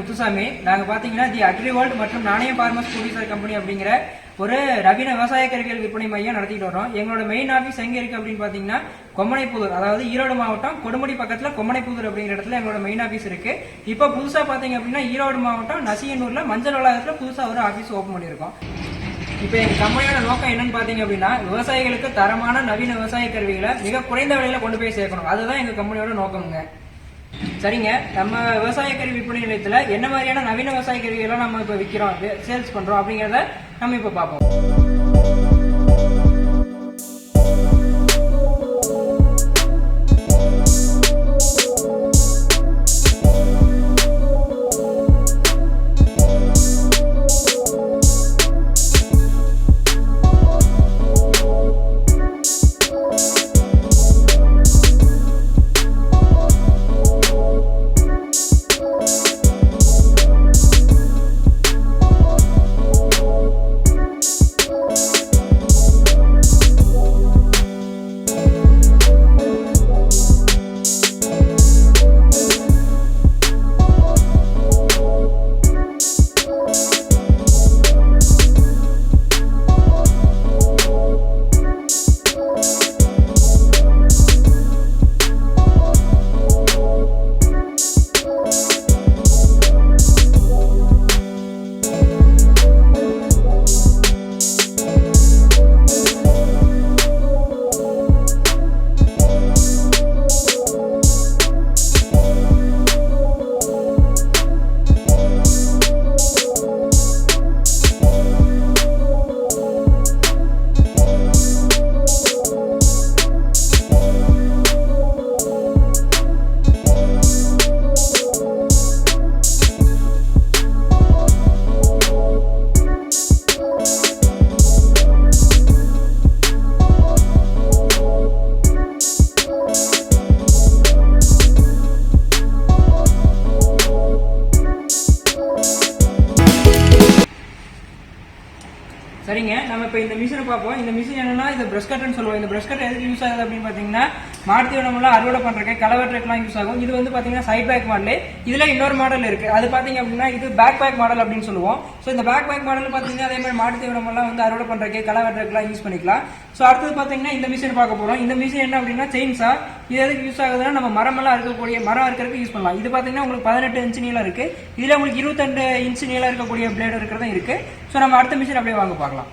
முத்துசாமி நாங்கள் பார்த்தீங்கன்னா தி அக்ரி மற்றும் நாணய பார்மஸ் ப்ரொடியூசர் கம்பெனி அப்படிங்கிற ஒரு நவீன விவசாய கருவிகள் விற்பனை மையம் நடத்திட்டு வரோம் எங்களோட மெயின் ஆஃபீஸ் எங்க இருக்கு அப்படின்னு பாத்தீங்கன்னா கொம்மனைப்புதூர் அதாவது ஈரோடு மாவட்டம் கொடுமுடி பக்கத்துல கொம்மனைப்புதூர் அப்படிங்கிற இடத்துல எங்களோட மெயின் ஆஃபீஸ் இருக்கு. இப்போ புதுசா பாத்தீங்க அப்படின்னா ஈரோடு மாவட்டம் நசியனூர்ல மஞ்சள் வளாகத்துல புதுசா ஒரு ஆஃபீஸ் ஓப்பன் பண்ணியிருக்கோம். இப்போ எங்க கம்பெனியோட நோக்கம் என்னன்னு பாத்தீங்க அப்படின்னா விவசாயிகளுக்கு தரமான நவீன விவசாய கருவிகளை மிக குறைந்த விலையில கொண்டு போய் சேர்க்கணும். அதுதான் எங்க கம்பெனியோட நோக்கம்ங்க. சரிங்க. நம்ம விவசாய கருவி விற்பனை நிலையத்துல என்ன மாதிரியான நவீன விவசாய கருவிகளை நம்ம இப்ப விற்கிறோம் சேல்ஸ் பண்றோம் அப்படிங்கறத நம்ம இப்ப பார்ப்போம். இப்போ இந்த மிஷினை பார்ப்போம். இந்த மிஷின் என்னன்னா இது ப்ரஷ் கட்டர்னு சொல்லுவோம். இந்த ப்ரஷ் கட்டர் எதுக்கு யூஸ் ஆகுது அப்படின்னு பார்த்தீங்கன்னா மாட்டு உடம்புலாம் அறுவடை பண்றதுக்கு கலவட்டுறதுக்குலாம் யூஸ் ஆகும். இது வந்து பார்த்தீங்கன்னா சைட் பேக் மாடல் இதில் இன்னொரு மாடல் இருக்குது அது பார்த்தீங்க அப்படின்னா இது பேக் பேக் மாடல் அப்படின்னு சொல்லுவோம். ஸோ இந்த பேக் பேக் மாடல் பார்த்தீங்கன்னா அதே மாதிரி மாட்டு உடம்புலாம் வந்து அறுவடை பண்றதுக்கு கலவட்டுறதுக்குலாம் யூஸ் பண்ணிக்கலாம். ஸோ அடுத்தது பார்த்தீங்கன்னா இந்த மிஷின் பார்க்க போகிறோம் இந்த மிஷின் என்ன அப்படின்னா செயின்ஸா இது எதுக்கு யூஸ் ஆகுதுன்னா நம்ம மரமெல்லாம் இருக்கக்கூடிய மரம் இருக்கிறதுக்கு யூஸ் பண்ணலாம். இது பார்த்தீங்கன்னா உங்களுக்கு பதினெட்டு இன்ச்சு நீளம் இருக்குது இதில் உங்களுக்கு இருபத்தெண்டு இன்ச்சு நீளம் இருக்கக்கூடிய பிளேடு இருக்கிறதும் இருக்குது ஸோ நம்ம அடுத்த மிஷின் அப்படியே வாங்க பார்க்கலாம்.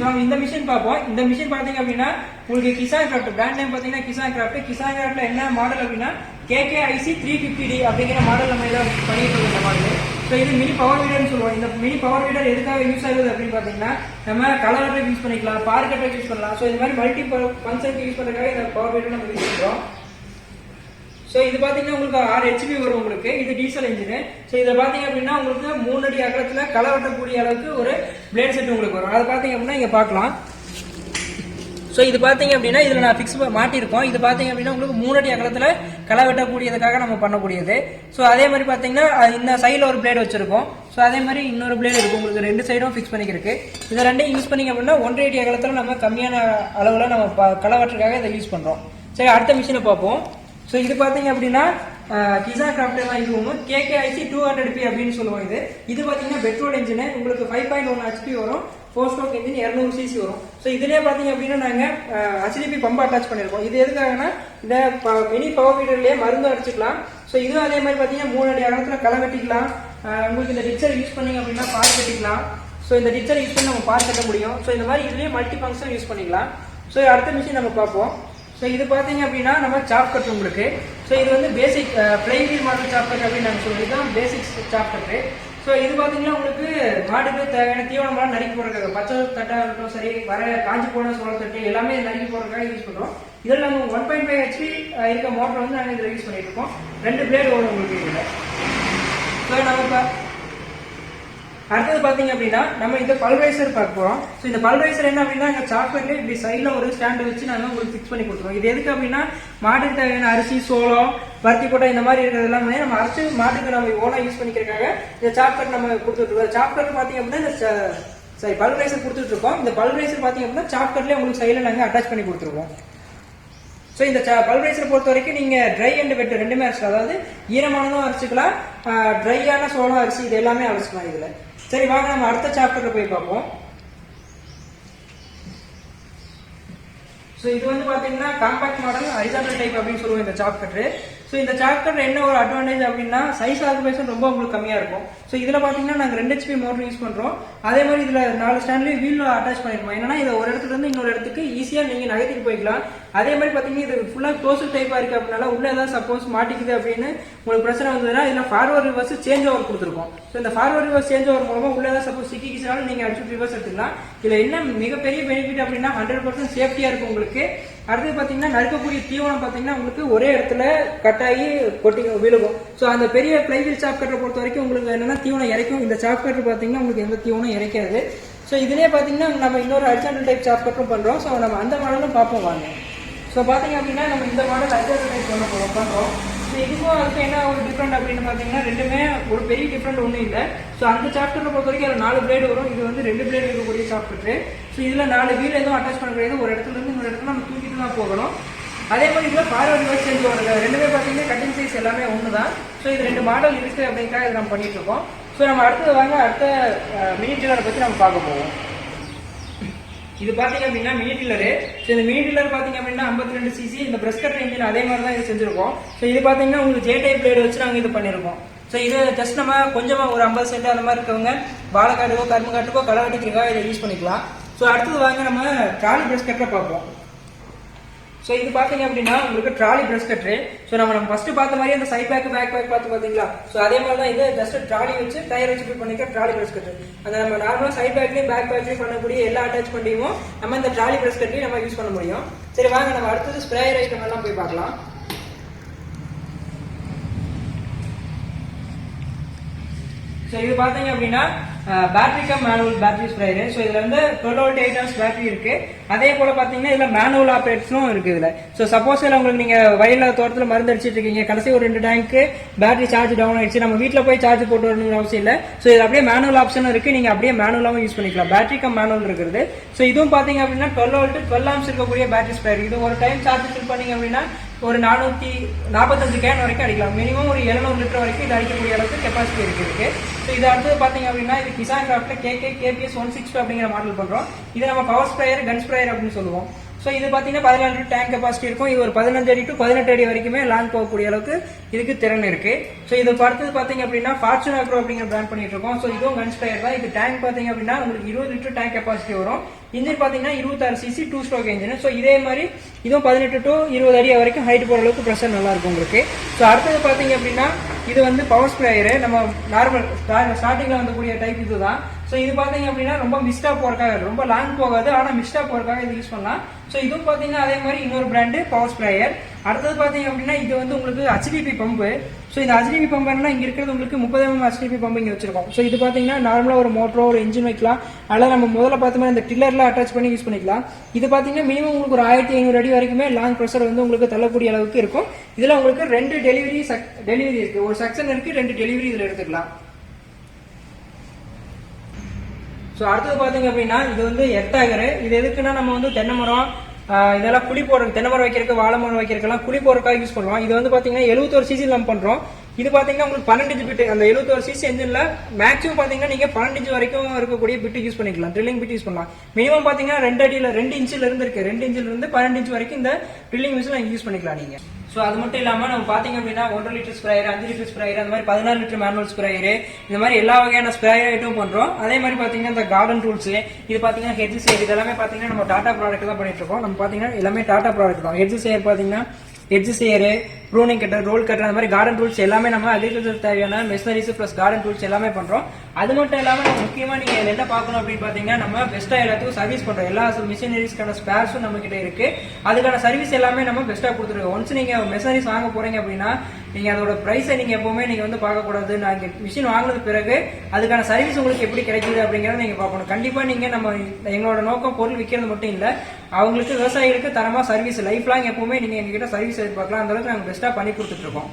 ஸோ நம்ம இந்த மிஷின் பார்ப்போம். இந்த மிஷின் பார்த்தீங்க அப்படின்னா உங்களுக்கு கிசான் கிராஃப்ட் பிராண்ட் நேம் பார்த்தீங்கன்னா கிசான் கிராஃப்ட் கிசான் கிராஃப்ட்ல என்ன மாடல் அப்படின்னா கேகேஐசி த்ரீ ஃபிஃப்டி டி அப்படிங்கிற மாடல் நம்ம இதை பண்ணிட்டு இருக்கோம் இந்த மாடல் ஸோ இது மினி பவர் வீடர்னு சொல்லுவோம். இந்த மினி பவர் வீடர் எதுக்காக யூஸ் ஆகுது அப்படின்னு பார்த்தீங்கன்னா நம்ம கலர் கலவரத்துக்கு யூஸ் பண்ணிக்கலாம் பார் கட்டருக்கு யூஸ் பண்ணலாம். ஸோ இந்த மாதிரி மல்டி ஃபங்க்ஷனுக்கு யூஸ் பண்ணுறதுக்காக இந்த பவர் வீடர் நம்ம யூஸ் பண்ணுறோம் ஸோ இது பார்த்தீங்கன்னா உங்களுக்கு ஆறு ஹெச்பி வரும் உங்களுக்கு. இது டீசல் இன்ஜினு ஸோ இதை பார்த்தீங்க அப்படின்னா உங்களுக்கு மூணு அடி அகலத்தில் களை வெட்டக்கூடிய அளவுக்கு ஒரு பிளேட் செட் உங்களுக்கு வரும். அதை பார்த்தீங்க அப்படின்னா இங்கே பார்க்கலாம் ஸோ இது பார்த்தீங்க அப்படின்னா இதில் நான் ஃபிக்ஸ் மாட்டியிருக்கோம். இது பார்த்தீங்க அப்படின்னா உங்களுக்கு மூணு அடி அகலத்தில் களை வெட்டக்கூடியதுக்காக நம்ம பண்ணக்கூடியது. ஸோ அதே மாதிரி பார்த்தீங்கன்னா இந்த சைடில் ஒரு பிளேட் வச்சிருக்கோம். ஸோ அதே மாதிரி இன்னொரு பிளேட் இருக்கும் உங்களுக்கு ரெண்டு சைடும் ஃபிக்ஸ் பண்ணிக்கிறதுக்கு. இதை ரெண்டையும் யூஸ் பண்ணிங்க அப்படின்னா ஒன்றரை அடி அகலத்தில் நம்ம கம்மியான அளவில் நம்ம ப- களை வெட்டுறதுக்காக இதை யூஸ் பண்ணுறோம் சரி அடுத்த மிஷினை பார்ப்போம். ஸோ இது பார்த்தீங்க அப்படின்னா கிசா கிராஃப்ட் தான் இதுவும் கேகேஐசி டூ ஹண்ட்ரட் பி அப்படின்னு சொல்லுவோம் இது. இது பார்த்தீங்கன்னா பெட்ரோல் இன்ஜின் உங்களுக்கு ஃபைவ் பாயிண்ட் ஒன் ஹெச்பி வரும். ஃபோர் ஸ்ட்ரோக் இன்ஜின் இரநூறு சிசி வரும். ஸோ இதுலேயே பார்த்தீங்க அப்படின்னா நாங்கள் ஹச்டிபி பம்ப் அட்டாச் பண்ணியிருக்கோம் இது எதுக்காகனா இந்த மினி பவர் வீடர்லேயே மருந்து அடிச்சுக்கலாம். ஸோ இதுவும் அதே மாதிரி பார்த்தீங்கன்னா மூணு அடி இடத்துல களை வெட்டிக்கலாம். உங்களுக்கு இந்த டிச்சர் யூஸ் பண்ணீங்க அப்படின்னா பார் கட்டிக்கலாம். ஸோ இந்த டிச்சர் யூஸ் பண்ணி நம்ம பார் கட்ட முடியும். ஸோ இந்த மாதிரி இதுலேயே மல்டி ஃபங்க்ஷன் யூஸ் பண்ணிக்கலாம். ஸோ அடுத்த மிஷின் நம்ம பார்ப்போம். ஸோ இது பார்த்தீங்க அப்படின்னா நம்ம சாப் கட் உங்களுக்கு. ஸோ இது வந்து basic plain model chaff cut அப்படின்னு நம்ம சொல்லி தான் பேசிக் சாப் கட்டு ஸோ இது பார்த்தீங்கன்னா உங்களுக்கு மாடுக்கு தேவையான தீவனமெல்லாம் நறுக்கி போடுறதுக்காக பச்சை தட்டாக இருக்கட்டும் சரி வர காஞ்சி போன சோள தட்டு எல்லாமே நறுக்கி போடுறதுக்காக யூஸ் பண்ணுறோம் இதில் நாங்கள் ஒன் பாயிண்ட் ஃபைவ் ஹெச்பி இருக்க மோட்டர் வந்து நாங்கள் இதில் யூஸ் பண்ணிட்டு இருக்கோம். ரெண்டு பிளேடு ஓடும் உங்களுக்கு இதில். ஸோ நம்ம இப்போ அடுத்தது பார்த்தீங்க அப்படின்னா நம்ம இந்த பல்ரைசர் பார்க்க போறோம். ஸோ இந்த பல்ரைசர் என்ன அப்படின்னா எங்க சாக்லேட்ல இப்படி சைடில் ஒரு ஸ்டாண்டு வச்சு நாங்கள் உங்களுக்கு ஃபிக்ஸ் பண்ணி கொடுத்துருவோம். இது எதுக்கு அப்படின்னா மாட்டுக்கு தேவையான அரிசி சோளம் பருத்தி கொட்டை இந்த மாதிரி இருக்கிறது எல்லாமே நம்ம அரைச்சி மாட்டுக்கு நம்ம ஓனா யூஸ் பண்ணிக்கிறக்காக இந்த சாக்லேட் நம்ம கொடுத்துட்ருக்கோம் சாக்லேட் பார்த்தீங்க அப்படின்னா இந்த ச- சரி பல்ரைசர் கொடுத்துட்டு இருக்கோம். இந்த பல்ரைசர் பார்த்தீங்க அப்படின்னா சாக்லேட்லயே உங்களுக்கு சைடில் நாங்கள் அட்டாச் பண்ணி கொடுத்துருவோம். ஸோ இந்த பல்வரைசர் பொறுத்த வரைக்கும் நீங்கள் ட்ரை அண்ட் வெட் ரெண்டுமே அரைச்சிக்கலாம். அதாவது ஈரமானதும் அரைச்சிக்கலாம் ட்ரையான சோளம் அரிசி இது எல்லாமே அரைச்சிக்கலாம் இதில். சரி வாங்க நம்ம அடுத்த சாப்டர்ல போய் பார்ப்போம். ஸோ இது வந்து பாத்தீங்கன்னா காம்பாக்ட் மாடல் ஹரிசாண்டல் டைப் அப்படின்னு சொல்லுவோம் இந்த சாப்டர் ஸோ இந்த சாப் என்ன ஒரு அட்வான்டேஜ் அப்படின்னா சைஸ் ஆக்குபேஷன் ரொம்ப உங்களுக்கு கம்மியாக இருக்கும். ஸோ இதில் பார்த்தீங்கன்னா நாங்கள் ரெண்டு ஹெச்பி மோட்டர் யூஸ் பண்ணுறோம் அதே மாதிரி இதில் நாலு ஸ்டாண்ட்லேயும் வீல் அட்டாச் பண்ணிருப்போம் என்னன்னா இதை ஒரு இடத்துல இருந்து இன்னொரு இடத்துக்கு ஈஸியாக நீங்கள் நகர்த்திட்டு போய்க்கலாம். அதே மாதிரி பார்த்தீங்கன்னா இது ஃபுல்லாக க்ளோஸ் டைப்பாக இருக்குது அப்படின்னால உள்ளே ஏதாவது சப்போஸ் மாட்டிக்குது அப்படின்னு உங்களுக்கு பிரச்சனை வந்ததுன்னா இதில் ஃபார்வர்ட் ரிவர்ஸ் சேஞ்ச் ஓவர் கொடுத்துருக்கோம். ஸோ இந்த ஃபார்வர்ட் ரிவர்ஸ் சேஞ்ச் ஓவர் மூலமாக உள்ளே ஏதாவது சப்போஸ் சிக்கிக்கிச்சாலும் நீங்கள் அடிச்சு ரிவர்ஸ் எடுத்துக்கலாம். இதில் என்ன மிகப்பெரிய பெனிஃபிட் அப்படின்னா ஹண்ட்ரட் பர்சன்ட் சேஃப்டியாக இருக்கும் உங்களுக்கு. அடுத்து பார்த்தீங்கன்னா நறுக்கக்கூடிய தீவனம் பார்த்தீங்கன்னா உங்களுக்கு ஒரே இடத்துல கட்டாயி கொட்டி விழுகும். ஸோ அந்த பெரிய பிளைவில் சாப் கட்டரை பொறுத்த வரைக்கும் உங்களுக்கு என்னென்னா தீவனம் இறைக்கும். இந்த சாப் கட்டர் உங்களுக்கு எந்த தீவனம் இறைக்காது. ஸோ இதிலே பார்த்தீங்கன்னா நம்ம இன்னொரு அர்ஜென்டல் டைப் சாப் கட்டரும் ஸோ நம்ம அந்த மாடலும் பார்ப்போம் வாங்க. ஸோ பார்த்தீங்க அப்படின்னா நம்ம இந்த மாடல் அர்ஜென்டல் டைப் பண்ண போறோம் இதுக்கும் அதுக்கு என்ன ஒரு டிஃப்ரெண்ட் அப்படின்னு பார்த்தீங்கன்னா ரெண்டுமே ஒரு பெரிய டிஃப்ரெண்ட் ஒன்றும் இல்லை. ஸோ அந்த சாப்டரில் பொறுத்த வரைக்கும் அதில் நாலு பிளேடு வரும். இது வந்து ரெண்டு பிளேடு இருக்கக்கூடிய சாப்டர் ஸோ இதில் நாலு வீல் எதுவும் அட்டாச் பண்ண கிடையாது ஒரு இடத்துல இருந்து இன்னொரு இடத்துல நம்ம தூக்கிட்டு தான் போகணும். அதே மாதிரி இதில் ஃபார்வர்ட் ரிவர்ஸ் சேஞ்ச் வருது ரெண்டுமே பார்த்தீங்கன்னா கட்டிங் சைஸ் எல்லாமே ஒன்று தான் ஸோ இது ரெண்டு மாடல் இருக்குது அப்படிங்கிறத இது நம்ம பண்ணிட்டு இருக்கோம். ஸோ நம்ம அடுத்தது வாங்க அடுத்த மினி பற்றி நம்ம பார்க்க போவோம். இது பார்த்தீங்க அப்படின்னா மினி டில்லரு ஸோ இந்த மினி டில்லர் பார்த்தீங்க அப்படின்னா 52 ரெண்டு சிசி இந்த பிரஷ் கட்டர் இன்ஜின் அதே மாதிரி தான் இது செஞ்சிருக்கோம். ஸோ இது பார்த்தீங்கன்னா உங்களுக்கு ஜே டைப் பிளேடு வச்சு நாங்கள் இது பண்ணியிருக்கோம் ஸோ இது ஜஸ்ட் நம்ம கொஞ்சமாக ஒரு ஐம்பது சென்ட் அந்த மாதிரி இருக்கவங்க பாலக்காட்டுக்கோ கரும்பு காட்டுக்கோ களை வெட்டிக்கிறக்கோ இதை யூஸ் பண்ணிக்கலாம். ஸோ அடுத்தது வாங்க நம்ம ட்ராலி பிரஷ் கட்டரை பார்ப்போம். ஸோ இது பார்த்தீங்க அப்படின்னா உங்களுக்கு ட்ராலி பிரஷ் கட்ரு ஸோ நம்ம நம்ம ஃபஸ்ட்டு பார்த்த மாதிரி அந்த சைட் பேக் பேக் பேக் பார்த்து பார்த்தீங்களா? ஸோ அதே மாதிரி தான் இது ஜஸ்ட் ட்ராலி வச்சு டயர் வச்சு ஃபிட் பண்ணிக்க ட்ராலி பிரஷ் கட்ரு அந்த நம்ம நார்மலாக சைட் பேக்லேயும் பேக் பேக்லேயும் பண்ணக்கூடிய எல்லா அட்டாச் பண்ணியும் நம்ம இந்த ட்ராலி பிரஷ் கட்லையும் நம்ம யூஸ் பண்ண முடியும். சரி வாங்க நம்ம அடுத்தது ஸ்ப்ரேயர் ஐட்டம் எல்லாம் போய் பார்க்கலாம். ஸோ இது பார்த்தீங்க அப்படின்னா battery cum manual battery sprayer so இதில் வந்து twelve volt eight hours battery இருக்கு. அதே போல பார்த்தீங்கன்னா இதில் மேனுவல் ஆப்ரேட்ஸும் இருக்கு இதில். ஸோ சப்போஸ் இல்லை உங்களுக்கு நீங்கள் வயலில் தோட்டத்தில் மருந்து அடிச்சிட்டு இருக்கீங்க. கடைசி ஒரு ரெண்டு டேங்க்கு பேட்டரி சார்ஜ் டவுன் ஆயிடுச்சு. நம்ம வீட்டில் போய் சார்ஜ் போட்டு வரணுங்கிற அவசியம் இல்லை. ஸோ இது அப்படியே மேனுவல் ஆப்ஷனும் இருக்கு. நீங்கள் அப்படியே மேனுவலாகவும் யூஸ் பண்ணிக்கலாம். பேட்டரி கம் மேனுவல் இருக்கிறது. ஸோ இதுவும் பார்த்தீங்க அப்படின்னா டுவெல் வோல்ட் டுவெல் ஆம்ஸ் இருக்கக்கூடிய பேட்டரி ஸ்ப்ரேயர் இது ஒரு டைம் சார்ஜ் ஃபில் பண்ணீங்க அப்படின்னா ஒரு நானூத்தி நாற்பத்தஞ்சு கேன் வரைக்கும் அடிக்கலாம். மினிமம் ஒரு 700 லிட்டர் வரைக்கும் இது அடிக்கக்கூடிய அளவுக்கு கெப்பாசிட்டி இருக்கு இருக்கு ஸோ இது அடுத்து பாத்தீங்க அப்படின்னா இது கிசான் கிராஃப்ட்ல கேகே கேபிஎஸ் ஒன் சிக்ஸ் அப்படிங்கிற மாடல் பண்றோம். இது நம்ம பவர் ஸ்ப்ரேயர் கன் ஸ்ப்ரேயர் அப்படின்னு சொல்லுவோம். ஸோ இது பார்த்தீங்கன்னா பதினாலு டேங்க் கெப்பாசிட்டி இருக்கும். இது ஒரு பதினஞ்சு அடி டு பதினெட்டு அடி வரைக்குமே லாங் போகக்கூடிய அளவுக்கு இதுக்கு திறன் இருக்கு. ஸோ இது அடுத்தது பார்த்தீங்க அப்படின்னா ஃபார்ச்சூன் அக்ரோ அப்படிங்கிற பிராண்ட் பண்ணிட்டு இருக்கோம். ஸோ இதுவும் கன்ஸ் டயர் தான். இது டேங்க் பார்த்தீங்க அப்படின்னா உங்களுக்கு இருபது லிட்டர் டேங்க் கெப்பாசிட்டி வரும். இன்ஜின் பார்த்தீங்கன்னா இருபத்தாறு CC two stroke engine so இதே மாதிரி இதுவும் பதினெட்டு டு இருபது அடி வரைக்கும் ஹைட் போகிற அளவுக்கு ப்ரெஷர் நல்லா இருக்கும் உங்களுக்கு. ஸோ அடுத்தது பார்த்தீங்க அப்படின்னா இது வந்து பவர் ஸ்ப்ரேயர் நம்ம நார்மல் ஸ்டார்டிங்கில் வந்தக்கூடிய டைப் இதுதான். ஸோ இது பார்த்தீங்க அப்படின்னா ரொம்ப மிஸ்டாக போகிறக்காக ரொம்ப லாங் போகாது. ஆனால் மிஸ்டாக போகிறக்காக இது யூஸ் பண்ணலாம். ஸோ இதுவும் பார்த்தீங்கன்னா அதே மாதிரி இன்னொரு பிராண்டு பவர் ஸ்ப்ரேயர் அடுத்தது பார்த்தீங்க அப்படின்னா இது வந்து உங்களுக்கு ஹெச்டிபி பம்பு ஸோ இந்த ஹெச்டிபி பம்புனா இங்கே இருக்கிறது உங்களுக்கு முப்பது எம்எம் ஹெச்டிபி பம்பு இங்கே வச்சிருக்கோம். ஸோ இது பார்த்தீங்கன்னா நார்மலாக ஒரு மோட்டரோ ஒரு இன்ஜின் வைக்கலாம். அதெல்லாம் நம்ம முதல்ல பார்த்த மாதிரி இந்த டில்லர்லாம் அட்டாச் பண்ணி யூஸ் பண்ணிக்கலாம். இது பார்த்தீங்கன்னா மினிமம் உங்களுக்கு ஒரு ஆயிரத்தி ஐநூறு அடி வரைக்குமே லாங் ப்ரெஷர் வந்து உங்களுக்கு தள்ளக்கூடிய அளவுக்கு இருக்கும். இதில் உங்களுக்கு ரெண்டு டெலிவரி டெலிவரி இருக்குது ஒரு செக்ஷன் இருக்குது ரெண்டு டெலிவரி இதில் எடுத்துக்கலாம். ஸோ அடுத்தது பார்த்தீங்க அப்படின்னா இது வந்து எர்த்தாகர் இது எதுக்குன்னா நம்ம வந்து தென்னை மரம் இதெல்லாம் குழி போடுறது தென்னை மரம் வைக்கிறதுக்கு வாழை மரம் வைக்கிறதுக்கெல்லாம் குழி போடுறதுக்காக யூஸ் பண்ணுவோம் இது வந்து பார்த்தீங்கன்னா எழுபத்தொரு சிசி நம்ம பண்ணுறோம் இது பார்த்தீங்கன்னா உங்களுக்கு பன்னெண்டு பிட்டு அந்த எழுபத்தொரு சிசி என்ஜின்ல மேக்ஸிமம் பார்த்தீங்கன்னா நீங்கள் பன்னெண்டு இன்ச்சு வரைக்கும் இருக்கக்கூடிய பிட்டு யூஸ் பண்ணிக்கலாம். ட்ரில்லிங் பிட் யூஸ் பண்ணலாம். மினிமம் பார்த்தீங்கன்னா ரெண்டு அடியில் ரெண்டு இன்ச்சில் இருந்து இருக்கு. ரெண்டு இன்ச்சில் இருந்து பன்னெண்டு இன்ச் வரைக்கும் இந்த ட்ரில்லிங் மிஷின் யூஸ் பண்ணிக்கலாம் நீங்கள் ஸோ அது மட்டும் இல்லாமல் நம்ம பார்த்தீங்க அப்படின்னா ஒன்றரை லிட்டர் ஸ்ப்ரேயர் அஞ்சு லிட்டர் ஸ்ப்ரேயர் அந்த மாதிரி பதினாறு லிட்டர் மேனுவல் ஸ்ப்ரேயர் இந்த மாதிரி எல்லா வகையான ஸ்ப்ரேயர் ஐட்டும் பண்ணுறோம் அதே மாதிரி பார்த்தீங்கன்னா இந்த கார்டன் டூல்ஸு இது பார்த்தீங்கன்னா ஹெட்ஜ் சேர் இது எல்லாமே நம்ம டாடா ப்ராடக்ட் தான் பண்ணிட்டு இருக்கோம். நம்ம பார்த்தீங்கன்னா எல்லாமே டாடா ப்ராடக்ட் தான். ஹெட்ஜ் சேர் பார்த்தீங்கன்னா edge shear pruning cutter roll cutter அந்த மாதிரி கார்டன் டூல்ஸ் எல்லாமே நம்ம அக்ரிகல்ச்சர் தேவையான மெஷினரிஸ் ப்ளஸ் கார்டன் டூல்ஸ் எல்லாமே பண்றோம். அது மட்டும் இல்லாமல் நம்ம முக்கியமா நீங்க என்ன பார்க்கணும் அப்படின்னு பாத்தீங்கன்னா நம்ம பெஸ்டா எல்லாத்துக்கும் சர்வீஸ் பண்றோம். எல்லா மிஷினரிஸ்க்கான ஸ்பேர்ஸும் நம்ம கிட்ட இருக்கு. அதுக்கான சர்வீஸ் எல்லாமே நம்ம பெஸ்டா கொடுத்துருக்கோம். ஒன்ஸ் நீங்க மெஷினரிஸ் வாங்க போறீங்க அப்படின்னா நீங்கள் அதோட ப்ரைஸை நீங்கள் எப்போவுமே நீங்கள் வந்து பார்க்கக்கூடாது. நான் இங்கே மிஷின் வாங்கினது பிறகு அதுக்கான சர்வீஸ் உங்களுக்கு எப்படி கிடைக்குது அப்படிங்கிறத நீங்கள் பார்க்கணும். கண்டிப்பாக நீங்கள் நம்ம எங்களோட நோக்கம் பொருள் விற்கிறது மட்டும் இல்லை அவங்களுக்கு விவசாயிகளுக்கு தரமாக சர்வீஸ் லைஃப் லாங் எப்போவுமே நீங்கள் எங்ககிட்ட சர்வீஸ் எதிர்பார்க்கலாம். அந்த அளவுக்கு பெஸ்ட்டாக பண்ணி கொடுத்துட்ருக்கோம்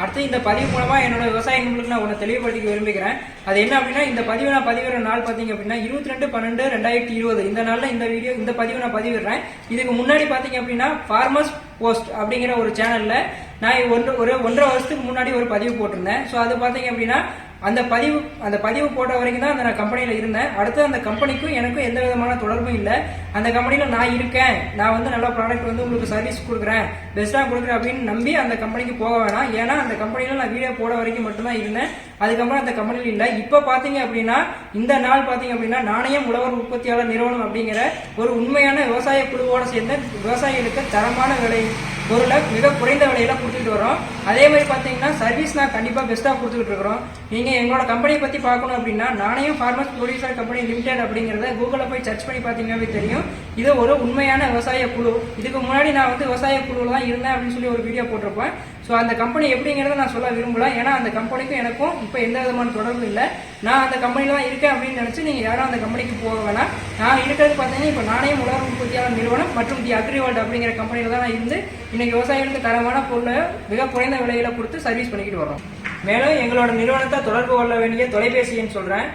அடுத்து இந்த பதிவு மூலமா என்னோட விவசாயிகளுக்கு நான் உன்னை தெளிவுபடுத்திக்க விரும்புகிறேன். அது என்ன அப்படின்னா இந்த பதிவு நான் பதிவிடுற நாள் பாத்தீங்க அப்படின்னா இருபத்தி ரெண்டு பன்னெண்டு ரெண்டாயிரத்தி இருபது. இந்த நாள்ல இந்த வீடியோ இந்த பதிவு நான் பதிவிடுறேன். இதுக்கு முன்னாடி பாத்தீங்க அப்படின்னா ஃபார்மர்ஸ் போஸ்ட் அப்படிங்கிற ஒரு சேனல்ல நான் ஒன்று ஒரு ஒன்றரை வருஷத்துக்கு முன்னாடி ஒரு பதிவு போட்டிருந்தேன். ஸோ அது பார்த்தீங்க அப்படின்னா அந்த பதிவு அந்த பதிவு போட்ட வரைக்கும் தான் அந்த நான் கம்பெனியில் இருந்தேன். அடுத்து அந்த கம்பெனிக்கும் எனக்கும் எந்த விதமான தொடர்பும் இல்லை. அந்த கம்பெனியில் நான் இருக்கேன். நான் வந்து நல்ல ப்ராடக்ட் வந்து உங்களுக்கு சர்வீஸ் கொடுக்குறேன். பெஸ்ட்டாக கொடுக்குறேன் அப்படின்னு நம்பி அந்த கம்பெனிக்கு போக வேணாம். ஏன்னா அந்த கம்பெனியில் நான் வீடியோ போட வரைக்கும் மட்டும்தான் இருந்தேன். அதுக்கப்புறம் அந்த கம்பெனியில் இல்லை. இப்போ பார்த்தீங்க அப்படின்னா இந்த நாள் பார்த்தீங்க அப்படின்னா நாணயம் உழவர் உற்பத்தியாளர் நிறுவனம் அப்படிங்கிற ஒரு உண்மையான விவசாய குழுவோடு சேர்ந்த விவசாயிகளுக்கு தரமான விலை பொருளை மிக குறைந்த விலையில் கொடுத்துட்டு வரோம் அதே மாதிரி பார்த்தீங்கன்னா சர்வீஸ் நான் கண்டிப்பாக பெஸ்ட்டாக கொடுத்துக்கிட்டு இருக்கிறோம். நீங்கள் எங்களோட கம்பெனியை பற்றி பார்க்கணும் அப்படின்னா நானேயும் ஃபார்மர்ஸ் ப்ரொடியூசர் கம்பெனி லிமிடெட் அப்படிங்கிறத கூகுளில் போய் சர்ச் பண்ணி பார்த்தீங்கன்னாவே தெரியும். இது ஒரு உண்மையான விவசாய குழு. இதுக்கு முன்னாடி நான் வந்து விவசாய குழுவில் தான் இருந்தேன் அப்படின்னு சொல்லி ஒரு வீடியோ போட்டிருப்பேன். ஸோ அந்த கம்பெனி எப்படிங்கிறத நான் சொல்ல விரும்பல. ஏன்னா அந்த கம்பெனிக்கும் எனக்கும் இப்போ எந்த விதமான தொடர்பும் இல்லை. நான் அந்த கம்பெனியில் தான் இருக்கேன் அப்படின்னு நினச்சி நீங்கள் யாரும் அந்த கம்பெனிக்கு போக வேணாம். நான் இருக்கிறது பார்த்தீங்கன்னா இப்போ நானே உலக உற்பத்தியாளர் நிறுவனம் மற்றும் தி அக்ரிவேல்ட் அப்படிங்கிற கம்பெனியில் தான் நான் இருந்து இன்னைக்கு விவசாயிகளுக்கு தரமான பொருளை மிக குறைந்த விலையில கொடுத்து சர்வீஸ் பண்ணிக்கிட்டு வரோம் மேலும் எங்களோட நிறுவனத்தை தொடர்பு கொள்ள வேண்டிய தொலைபேசி எண் சொல்கிறேன்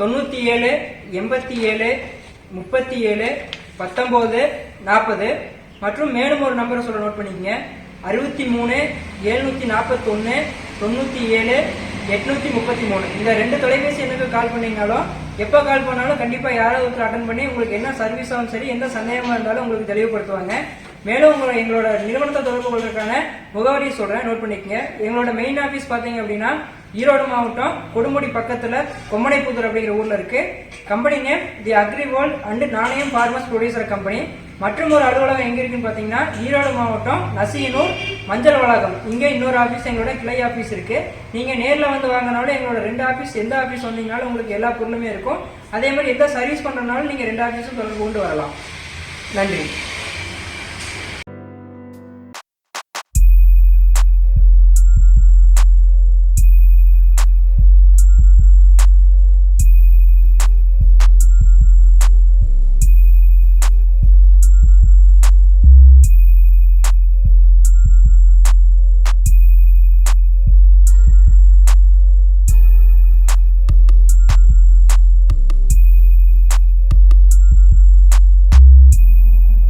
தொண்ணூற்றி ஏழு எண்பத்தி ஏழு முப்பத்தி ஏழு பத்தொம்போது நாற்பது. மற்றும் மேலும் ஒரு நம்பரை சொல்ல நோட் பண்ணிக்கங்க. அறுபத்தி மூணு எழுநூற்றி நாற்பத்தொன்று தொண்ணூற்றி ஏழு எட்நூற்றி முப்பத்தி மூணு. இந்த ரெண்டு தொலைபேசி எண்ணுக்கு கால் பண்ணீங்கனாலும் எப்போ கால் பண்ணாலும் கண்டிப்பாக யாராவது ஒருத்தர் அட்டன் பண்ணி உங்களுக்கு என்ன சர்வீஸாகவும் சரி எந்த சந்தேகமாக இருந்தாலும் உங்களுக்கு தெளிவுபடுத்துவாங்க. மேலும் உங்களை எங்களோட நிறுவனத்தை தொடர்பு கொள்வதற்கான முகவரி சொல்றேன் நோட் பண்ணிக்கங்க. எங்களோட மெயின் ஆபீஸ் பாத்தீங்க அப்படின்னா ஈரோடு மாவட்டம் கொடுமுடி பக்கத்துல கொம்மடைப்புதூர் அப்படிங்கிற ஊர்ல இருக்கு. Company name the agri world and Nanayam farmers producer company மற்றும் ஒரு அலுவலகம் எங்க இருக்குன்னு பாத்தீங்கன்னா ஈரோடு மாவட்டம் நசியனூர் மஞ்சள் வளாகம். இங்கே இன்னொரு ஆஃபீஸ் எங்களோட கிளை ஆஃபீஸ் இருக்கு. நீங்க நேரில் வந்து வாங்கினாலும் எங்களோட ரெண்டு ஆஃபீஸ் எந்த ஆஃபீஸ் வந்தீங்கனாலும் உங்களுக்கு எல்லா பொருளுமே இருக்கும். அதே மாதிரி எந்த சர்வீஸ் பண்றதுனாலும் நீங்க ரெண்டு ஆஃபீஸும் தொடர்பு கொண்டு வரலாம். நன்றி.